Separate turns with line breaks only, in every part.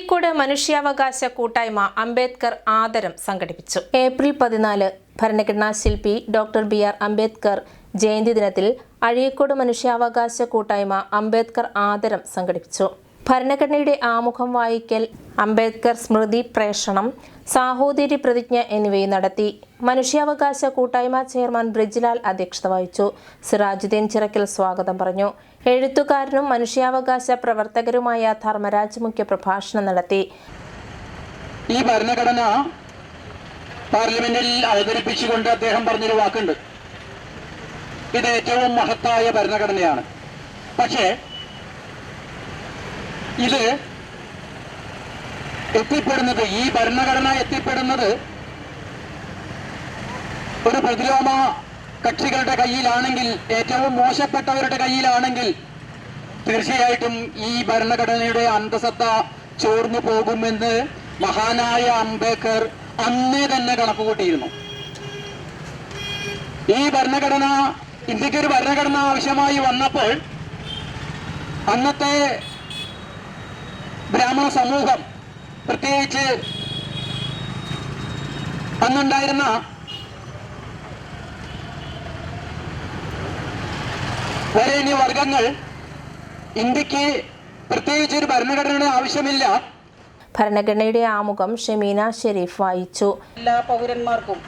അഴീക്കോട് മനുഷ്യാവകാശ കൂട്ടായ്മ അംബേദ്കർ ആദരം സംഘടിപ്പിച്ചു. ഏപ്രിൽ പതിനാല് ഭരണഘടനാ ശില്പി doctor B R Ambedkar Jayanti ദിനത്തിൽ അഴീക്കോട് മനുഷ്യാവകാശ കൂട്ടായ്മ അംബേദ്കർ ആദരം സംഘടിപ്പിച്ചു. ഭരണഘടനയുടെ ആമുഖം വായിക്കൽ അംബേദ്കർ സ്മൃതി പ്രേഷണം സാഹോദര്യ പ്രതിജ്ഞ എന്നിവയും നടത്തി മനുഷ്യാവകാശ കൂട്ടായ്മ ചെയർമാൻ ബ്രിജ്ലാൽ അധ്യക്ഷത വഹിച്ചു. സിറാജുദ്ദീൻ ചിറക്കൽ സ്വാഗതം പറഞ്ഞു. എഴുത്തുകാരനും മനുഷ്യാവകാശ പ്രവർത്തകരുമായ ധർമ്മരാജ് മുഖ്യ പ്രഭാഷണം നടത്തി.
ഈ ഭരണഘടന പാർലമെന്റിൽ അവതരിപ്പിച്ചുകൊണ്ട് അദ്ദേഹം പറഞ്ഞൊരു വാക്കുണ്ട്. ഇത് ഏറ്റവും മഹത്തായ ഭരണഘടനയാണ്. പക്ഷേ ഇത് എത്തിപ്പെടുന്നത് ഈ ഭരണഘടന എത്തിപ്പെടുന്നത് ഒരു പ്രതിലോമ കക്ഷികളുടെ കയ്യിലാണെങ്കിൽ ഏറ്റവും മോശപ്പെട്ടവരുടെ കയ്യിലാണെങ്കിൽ തീർച്ചയായിട്ടും ഈ ഭരണഘടനയുടെ അന്തസത്ത ചോർന്നു പോകുമെന്ന് മഹാനായ അംബേദ്കർ അന്നേ തന്നെ കണക്കുകൂട്ടിയിരുന്നു. ഈ ഭരണഘടന ഇന്ത്യയ്ക്ക് ഒരു ഭരണഘടന ആവശ്യമായി വന്നപ്പോൾ അന്നത്തെ ബ്രാഹ്മണ സമൂഹം പ്രത്യേകിച്ച് അന്നുണ്ടായിരുന്ന വരേണ്യ വർഗങ്ങൾ ഇന്ത്യയ്ക്ക് പ്രത്യേകിച്ച് ഒരു ഭരണഘടനയുടെ ആവശ്യമില്ല.
ഭരണഘടനയുടെ ആമുഖം ഷെമീന ഷെരീഫ് വായിച്ചു.
എല്ലാ പൗരന്മാർക്കും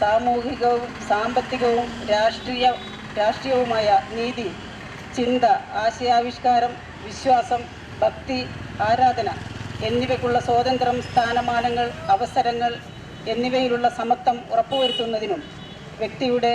സാമൂഹികവും സാമ്പത്തികവും രാഷ്ട്രീയ രാഷ്ട്രീയവുമായ നീതി ചിന്ത ആശയാവിഷ്കാരം വിശ്വാസം ഭക്തി ആരാധന എന്നിവയ്ക്കുള്ള സ്വാതന്ത്ര്യം സ്ഥാനമാനങ്ങൾ അവസരങ്ങൾ എന്നിവയിലുള്ള സമത്വം ഉറപ്പുവരുത്തുന്നതിനും വ്യക്തിയുടെ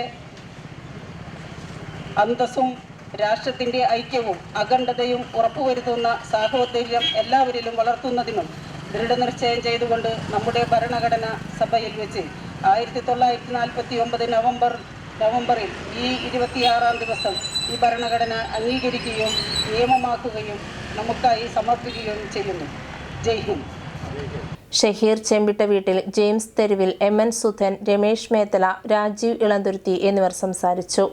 അന്തസ്സും രാഷ്ട്രത്തിന്റെ ഐക്യവും അഖണ്ഡതയും ഉറപ്പുവരുത്തുന്ന സാഹോദര്യം എല്ലാവരിലും വളർത്തുന്നതിനും ദൃഢനിശ്ചയം ചെയ്തുകൊണ്ട് നമ്മുടെ ഭരണഘടന സഭയിൽ വെച്ച് ആയിരത്തി തൊള്ളായിരത്തി നാൽപ്പത്തി ഒമ്പത് നവംബർ നവംബറിൽ ഈ ഇരുപത്തിയാറാം ദിവസം ഈ ഭരണഘടന അംഗീകരിക്കുകയും നിയമമാക്കുകയും നമുക്കായി സമർപ്പിക്കുകയും ചെയ്യുന്നു.
ഷഹീർ ചെമ്പിട്ട വീട്ടിൽ ജെയിംസ് തെരുവിൽ എം എൻ സുധൻ രമേശ് മേത്തല രാജീവ് ഇളന്തുരുത്തി എന്നിവർ സംസാരിച്ചു.